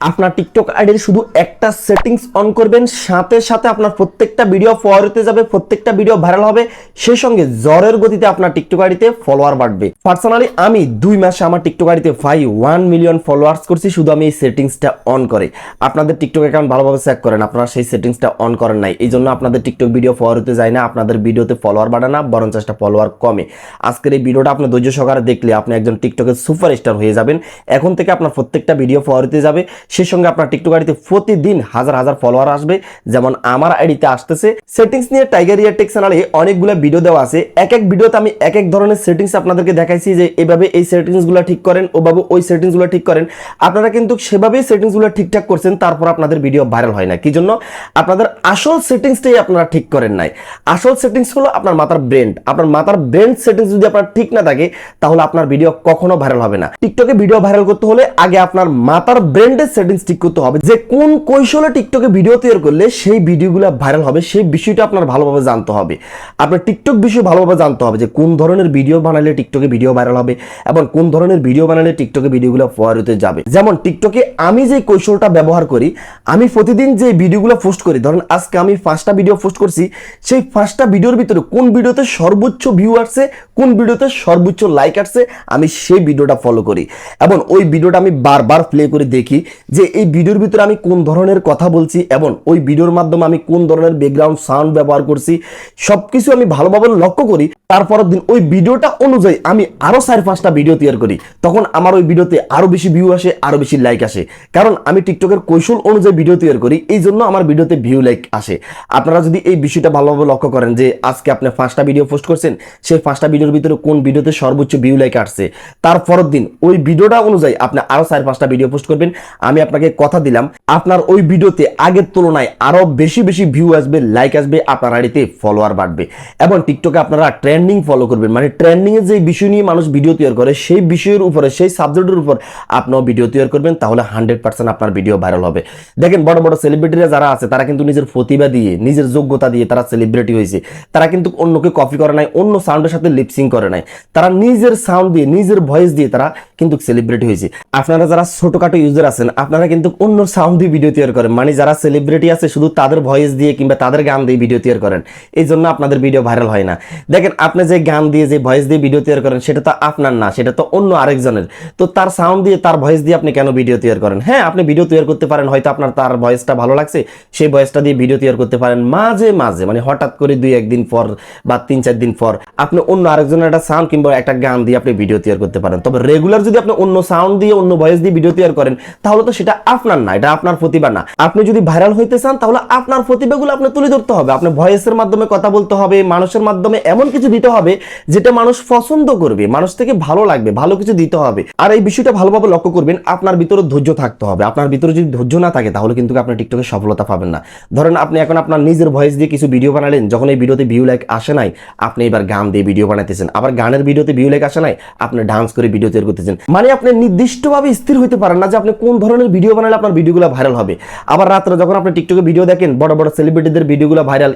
আপনার টিকটক আইডির শুধু একটা সেটিংস অন করবেন, সাথে সাথে আপনার প্রত্যেকটা ভিডিও ফরওয়ার্ডে যাবে, প্রত্যেকটা ভিডিও ভাইরাল হবে সেই সঙ্গে জ্বরের গতিতে আপনার টিকটক আইডিতে ফলোয়ার বাড়বে। পার্সোনালি আমি দুই মাসে আমার টিকটক আইডিতে ফাই ওয়ান মিলিয়ন ফলোয়ার্স করছি, শুধু আমি এই সেটিংসটা অন করে। আপনাদের টিকটক অ্যাকাউন্ট ভালোভাবে চেক করেন, আপনারা সেই সেটিংসটা অন করেন নাই। এই জন্য আপনাদের টিকটক ভিডিও ফরওয়ার্ড হতে যায় না, আপনাদের ভিডিওতে ফলোয়ার বাড়ে না বরং চেষ্টা ফলোয়ার কমে। আজকের এই ভিডিওটা আপনি ধৈর্য সহকারে দেখলে আপনি একজন টিকটকের সুপারস্টার হয়ে যাবেন। এখন থেকে আপনার প্রত্যেকটা ভিডিও ফরওয়ার্ড হতে যাবে। সেই সঙ্গে আপনার টিকটক আইডিতে প্রতিদিন হাজার হাজার ফলোয়ার আসবে। যেমন আমার আইডিতে আসতেছে সেটিংস নিয়ে টাইগার ইয়ার টেক চ্যানেলে অনেকগুলো ভিডিও দেওয়া আছে। এক এক ভিডিওতে আমি এক এক ধরনের সেটিংস আপনাদেরকে দেখাইছি যে এভাবে এই সেটিংসগুলো ঠিক করেন, ওভাবে ওই সেটিংসগুলো ঠিক করেন। আপনারা কিন্তু সেভাবেই সেটিংসগুলো ঠিকঠাক করছেন, তারপর আপনাদের ভিডিও ভাইরাল হয় না। কি জন্য? আপনাদের আসল সেটিংসটাই আপনারা ঠিক করেন নাই। আসল সেটিংস হলো আপনার মাথার ব্রেন আপনার মাথার ব্রেন সেটিংস যদি আপনার ঠিক না থাকে, তাহলে আপনার ভিডিও কখনো ভাইরাল হবে না। টিকটকে ভিডিও ভাইরাল করতে হলে আগে আপনার মাথার ব্রেন্ডের সেটিংস ঠিক করতে হবে। যে কোন কৌশলে টিকটকে ভিডিও তৈরি করলে সেই ভিডিওগুলো ভাইরাল হবে, সেই বিষয়টা আপনার ভালোভাবে জানতে হবে। আপনার টিকটক বিষয় ভালোভাবে জানতে হবে যে কোন ধরনের ভিডিও বানালে টিকটকে ভিডিও ভাইরাল হবে এবং কোন ধরনের ভিডিও বানালে টিকটকে ভিডিওগুলো হতে যাবে। যেমন টিকটকে আমি যে কৌশলটা ব্যবহার করি, আমি প্রতিদিন যে ভিডিওগুলো পোস্ট করি, ধরেন আজকে আমি পাঁচটা ভিডিও পোস্ট করছি, সেই পাঁচটা ভিডিওর ভিতরে কোন ভিডিওতে সর্বোচ্চ ভিউ আসছে, কোন ভিডিওতে সর্বোচ্চ লাইক আসছে, আমি সেই ভিডিওটা ফলো করি। এবং ওই ভিডিওটা আমি বারবার প্লে করে দেখি যে এই ভিডিওর ভিতরে আমি কোন ধরনের কথা বলছি এবং ওই ভিডিওর মাধ্যমে আমি কোন ধরনের ব্যাকগ্রাউন্ড সাউন্ড ব্যবহার করছি সব কিছু আমি ভালোভাবে লক্ষ্য করি, তারপরের দিন ওই ভিডিওটা অনুযায়ী আমি আরও চার পাঁচটা ভিডিও তৈরি করি। তখন আমার ওই ভিডিওতে আরও বেশি ভিউ আসে, আরও বেশি লাইক আসে। কারণ আমি টিকটকের কৌশল অনুযায়ী ভিডিও তৈরি করি, এই জন্য আমার ভিডিওতে ভিউ লাইক আসে। আপনারা যদি এই বিষয়টা ভালোভাবে লক্ষ্য করেন যে আজকে আপনি পাঁচটা ভিডিও পোস্ট করছেন, সেই পাঁচটা ভিডিওর ভিতরে কোন ভিডিওতে সর্বোচ্চ ভিউ লাইক আসছে, তারপরের দিন ওই ভিডিওটা অনুযায়ী আপনি আরও চার পাঁচটা ভিডিও পোস্ট করবেন। আমি আপনাকে কথা দিলাম, আপনার ওই ভিডিওতে আগের তুলনায় আরও বেশি বেশি ভিউ আসবে লাইক আসবে, আপনার আইডিতে ফলোয়ার বাড়বে। এবং টিকটকে আপনারা ট্রেন্ডিং ফলো করবেন। মানে ট্রেন্ডিং এর যে বিষয় নিয়ে মানুষ ভিডিও তৈরি করে, সেই বিষয়ের উপরে, সেই সাবজেক্টের উপর আপনিও ভিডিও তৈরি করবেন, তাহলে হান্ড্রেড পার্সেন্ট আপনার ভিডিও ভাইরাল হবে। দেখেন, বড় বড় সেলিব্রিটিরা যারা আছে, তারা কিন্তু নিজের প্রতিভা দিয়ে, নিজের যোগ্যতা দিয়ে তারা সেলিব্রিটি হয়েছে। তারা কিন্তু অন্যকে কপি করে নাই, অন্য সাউন্ডের সাথে লিপসিং করে নাই। তারা নিজের সাউন্ড দিয়ে, নিজের ভয়েস দিয়ে তারা কিন্তু সেলিব্রিটি হয়েছে। আপনারা যারা ছোটখাটো ইউজার আছেন আপনারা কিন্তু অন্য সাউন্ড দিয়ে ভিডিও তৈরি করেন। মানে যারা সেলিব্রিটি আছে, শুধু তাদের ভয়েস দিয়ে কিংবা তাদের গান দিয়ে ভিডিও তৈরি করেন। এই জন্য আপনাদের ভিডিও ভাইরাল হয় না। দেখেন, আপনি যে গান দিয়ে, যে ভয়েস দিয়ে ভিডিও তৈরি করেন, সেটা তো আপনার না, সেটা তো অন্য আরেকজনের। তো তার সাউন্ড দিয়ে, তার ভয়েস দিয়ে আপনি কেন ভিডিও তৈরি করেন? হ্যাঁ আপনি ভিডিও তৈরি করতে পারেন, হয়তো আপনার তার ভয়েসটা ভালো লাগছে, সেই ভয়েসটা দিয়ে ভিডিও তৈরি করতে পারেন মাঝে মাঝে। মানে হঠাৎ করে দুই একদিন পর বা তিন চার দিন পর আপনি অন্য আরেকজনের একটা সাউন্ড কিংবা একটা গান দিয়ে আপনি ভিডিও তৈরি করতে পারেন। তবে রেগুলার যদি আপনি অন্য সাউন্ড দিয়ে, অন্য ভয়েস দিয়ে ভিডিও তৈরি করেন, তাহলে তো সেটা আপনার না, এটা আপনার প্রতিভা না। আপনি যদি ভাইরাল হইতে চান, তাহলে আপনার প্রতিভাগুলো আপনি তুলে ধরতে হবে। আপনি ভয়েসের মাধ্যমে কথা বলতে হবে, মানুষের মাধ্যমে এমন কিছু দিতে হবে, যেটা মানুষ পছন্দ করবে, মানুষ থেকে ভালো লাগবে, ভালো কিছু দিতে হবে। আর এই বিষয়টা ভালোভাবে লক্ষ্য করবেন, আপনার ভিতরে ধৈর্য থাকতে হবে। আপনার ভিতরে যদি ধৈর্য না থাকে, তাহলে কিন্তু আপনি টিকটকে সফলতা পাবেন না। ধরেন আপনি এখন আপনার নিজের ভয়েস দিয়ে কিছু ভিডিও বানালেন, যখন এই ভিডিওতে ভিউ লাইক আসে নাই, আপনি এবার গান দিয়ে ভিডিও বানাইতেছেন। আবার গানের ভিডিওতে ভিউ লাইক আসে নাই, আপনি ডান্স করে ভিডিও তৈরি করতেছেন। মানে আপনি নির্দিষ্টভাবে স্থির হইতে পারেন না যে আপনি কোন ধরনের ভিডিও বানালে আপনার ভিডিওগুলো ভাইরাল হবে। আবার রাত্রে যখন আপনি টিকটকে ভিডিও দেখেন, বড় বড় সেলিব্রিটিদের ভিডিওগুলো ভাইরাল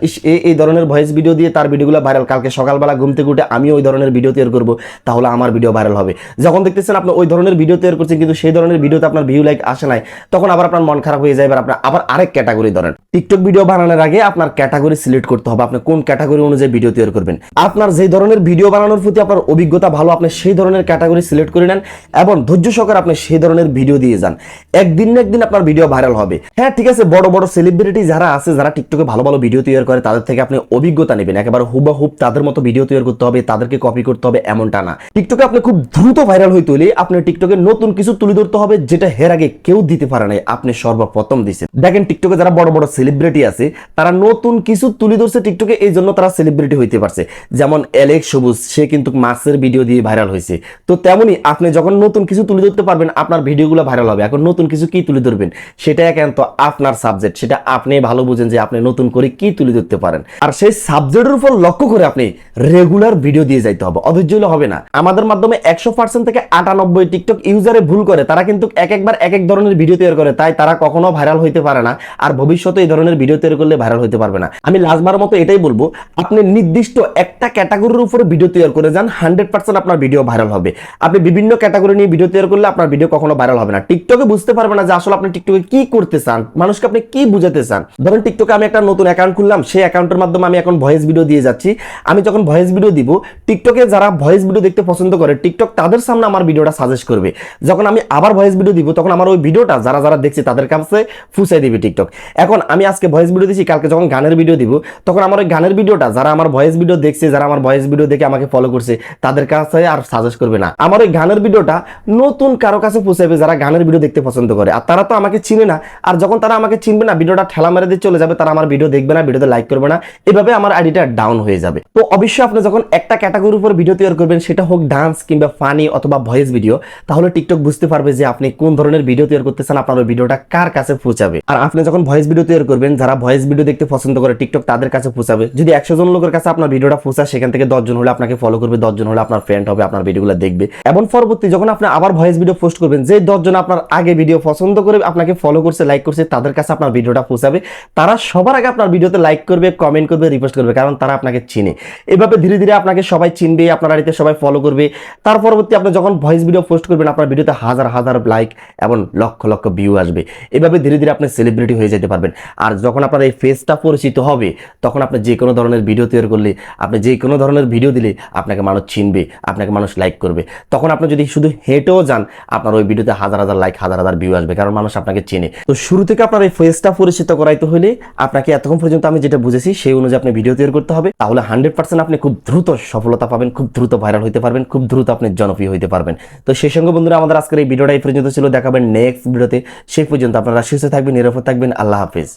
এই ধরনের ভয়েস ভিডিও দিয়ে তার ভিডিওগুলো ভাইরাল, কালকে সকালবেলা ঘুম থেকে উঠে আমি ওই ধরনের ভিডিও তৈরি করব, তাহলে আমার ভিডিও ভাইরাল হবে। যখন দেখতেছেন আপনি ওই ধরনের ভিডিও তৈরি করছেন, কিন্তু সেই ধরনের ভিডিওতে আপনার ভিউ লাইক আসে নাই, তখন আবার আপনার মন খারাপ হয়ে যায় আপনার আবার আরেক ক্যাটাগরি ধরেন। টিকটক ভিডিও বানানোর আগে আপনার ক্যাটাগরি সিলেক্ট করতে হবে, আপনি কোন ক্যাটাগরি অনুযায়ী ভিডিও তৈরি করবেন। আপনার যে ধরনের ভিডিও বানানোর প্রতি আপনার অভিজ্ঞতা ভালো, আপনি সেই ধরনের ক্যাটাগরি সিলেক্ট করে নেন, এবং ধৈর্য সহকারে আপনি সেই ধরনের ভিডিও দিয়ে যান। একদিন না একদিন আপনার ভিডিও ভাইরাল হবে। হ্যাঁ ঠিক আছে, বড় বড় সেলিব্রিটি যারা আছে, যারা টিকটকে ভালো ভালো ভিডিও তৈরি করে, তাদের থেকে আপনি অভিজ্ঞতা নেবেন। একেবারে হুবাহুব তাদের মতো ভিডিও তৈরি করতে হবে, তাদেরকে কপি করতে হবে এমনটা না। টিকটকে আপনি খুব দ্রুত ভাইরাল হইতে হলে আপনি টিকটকে নতুন কিছু তুলে ধরতে হবে, যেটা হের আগে কেউ দিতে পারে নাই, আপনি সর্বপ্রথম দিচ্ছেন দেখেন টিকটকে যারা বড় বড় সেলিব্রিটি আছে, তারা নতুন কিছু তুলে ধরছে টিকটকে এই জন্য তারা সেলিব্রিটি হইতে পারছে। যেমন অ্যালেক্স সবুজ, সে কিন্তু মাছের ভিডিও দিয়ে ভাইরাল হয়েছে। তো তেমনি আপনি যখন নতুন কিছু তুলে ধরতে পারবেন, আপনার ভিডিওগুলো ভাইরাল হবে। এখন নতুন কিছু কি তুলে ধরবেন? সেটা একান্ত আপনার সাবজেক্ট সেটা আপনি ভালো বুঝেন যে আপনি নতুন করে কি তুলে ধরতে পারেন। আর সেই সাবজেক্টের উপর লক্ষ্য করে আপনি রেগুলার ভিডিও দিয়ে যাইতে হবে। অধৈর্য হবে না। আমাদের মাধ্যমে একশো পার্সেন্ট থেকে আটানব্বই টিকটক ইউজারে ভুল করে। তারা কিন্তু এক একবার এক এক ধরনের ভিডিও তৈরি করে। তাই তারা কখনো ভাইরাল হইতে পারে না। আর ভবিষ্যতে এই ধরনের ভিডিও তৈরি করলে ভাইরাল হইতে পারবে না। আমি লাস্টবার মতো এটাই বলব। আপনি নির্দিষ্ট একটা ক্যাটাগরির উপরে ভিডিও তৈরি করে যান হান্ড্রেড পার্সেন্ট আপনার ভিডিও ভাইরাল হবে। আপনি বিভিন্ন ক্যাটাগরি নিয়ে ভিডিও তৈরি করলে আপনার ভিডিও কখনো ভাইরাল হবে না। টিকটকে বুঝতে বুঝতে পারবে না যে আসলে আপনি টিকটকে কি করতে চান, মানুষকে আপনি কি বুঝাতে চান। ধরেন টিকটকে আমি একটা নতুন অ্যাকাউন্ট খুললাম, সেই অ্যাকাউন্টের মাধ্যমে আমি এখন ভয়েস ভিডিও দিয়ে যাচ্ছি। আমি যখন ভয়েস ভিডিও দিব টিকটকে যারা ভয়েস ভিডিও দেখতে পছন্দ করে টিকটক তাদের সামনে আমার ভিডিওটা সাজেস্ট করবে। যখন আমি আবার ভয়েস ভিডিও দিব, তখন আমার ওই ভিডিওটা যারা যারা দেখছে তাদের কাছে ফুসাই দিবে টিকটক এখন আমি আজকে ভয়েস ভিডিও দিচ্ছি কালকে যখন গানের ভিডিও দিব, তখন আমার ওই গানের ভিডিওটা যারা আমার ভয়েস ভিডিও দেখছে, যারা আমার ভয়েস ভিডিও দেখে আমাকে ফলো করছে, তাদের কাছে আর সাজেস্ট করবে না। আমার ওই গানের ভিডিওটা নতুন কারও কাছে পৌঁছাবে যারা গানের ভিডিও দেখতে পছন্দ করে। আর তারা তো আমাকে চিনে না। আর যখন তারা আমাকে চিনবে না, ভিডিওটা ঠেলা মেরে দিয়ে চলে যাবে, তারা আমার ভিডিও দেখবে না, ভিডিওতে লাইক করবে না। এভাবে আমার আইডিটা ডাউন হয়ে যাবে। তো অবশ্যই আপনি যখন একটা ক্যাটাগরির উপর ভিডিও তৈরি করবেন, সেটা হোক ডান্স কিংবা ফানি অথবা ভয়েস ভিডিও তাহলে টিকটক বুঝতে পারবে যে আপনি কোন ধরনের ভিডিও তৈরি করতেছেন, আপনার ভিডিওটা কার কাছে পৌঁছাবে। আর আপনি যখন ভয়েস ভিডিও তৈরি করবেন, যারা ভয়েস ভিডিও দেখতে পছন্দ করে টিকটক তাদের কাছে পৌঁছাবে। যদি একশো জন লোকের কাছে আপনার ভিডিওটা পৌঁছায়, সেখান থেকে দশজন হলে আপনাকে ফলো করবে দশজন হলে আপনার ফ্রেন্ড হবে, আপনার ভিডিওগুলো দেখবে। এবং পরবর্তী, যখন আপনি আবার ভয়েস ভিডিও পোস্ট করবেন যে দশজন আপনার আগে ভিডিও পছন্দ করে আপনাকে ফলো করছে লাইক করছে, তাদের কাছে আপনার ভিডিওটা পৌঁছাবে। তারা সবার আগে আপনার ভিডিওতে লাইক করবে কমেন্ট করবে রিপোস্ট করবে, কারণ তারা আপনাকে চিনে। এভাবে ধীরে ধীরে আপনাকে সবাই চিনবে, আপনার বাড়িতে সবাই ফলো করবে। তার পরবর্তী আপনি যখন ভয়েস ভিডিও পোস্ট করবেন, আপনার ভিডিওতে হাজার হাজার লাইক এবং লক্ষ লক্ষ ভিউ আসবে। এভাবে ধীরে ধীরে আপনি সেলিব্রিটি হয়ে যেতে পারবেন। আর যখন আপনার এই ফেসটা পরিচিত হবে, তখন আপনি যে কোনো ধরনের ভিডিও তৈরি করলে, আপনি যে কোনো ধরনের ভিডিও দিলে, আপনাকে মানুষ চিনবে, আপনাকে মানুষ লাইক করবে। তখন আপনি যদি শুধু হেঁটেও যান, আপনার ওই ভিডিওতে হাজার হাজার লাইক হাজার হাজার ভিউ আসবে, কারণ মানুষ আপনাকে চেনে। তো শুরু থেকে আপনার এই ফেসটা পরিচিত করাইতে হলে আপনাকে এতক্ষণ পর্যন্ত আমি যেটা বুঝেছি, সেই অনুযায়ী আপনি ভিডিও তৈরি করতে হবে। তাহলে হান্ড্রেড পার্সেন্ট আপনি খুব দ্রুত সফলতা পাবেন, খুব দ্রুত ভাইরাল হতে পারবেন, খুব দ্রুত আপনি জনপ্রিয় হতে পারবেন। তো সেই সঙ্গে বন্ধুরা, আমাদের আজকের এই ভিডিওটা এই পর্যন্ত ছিল। দেখাবেন নেক্সট ভিডিওতে সেই পর্যন্ত আপনারা সুস্থ থাকবেন, নিরাপদ থাকবেন। আল্লাহ হাফিজ।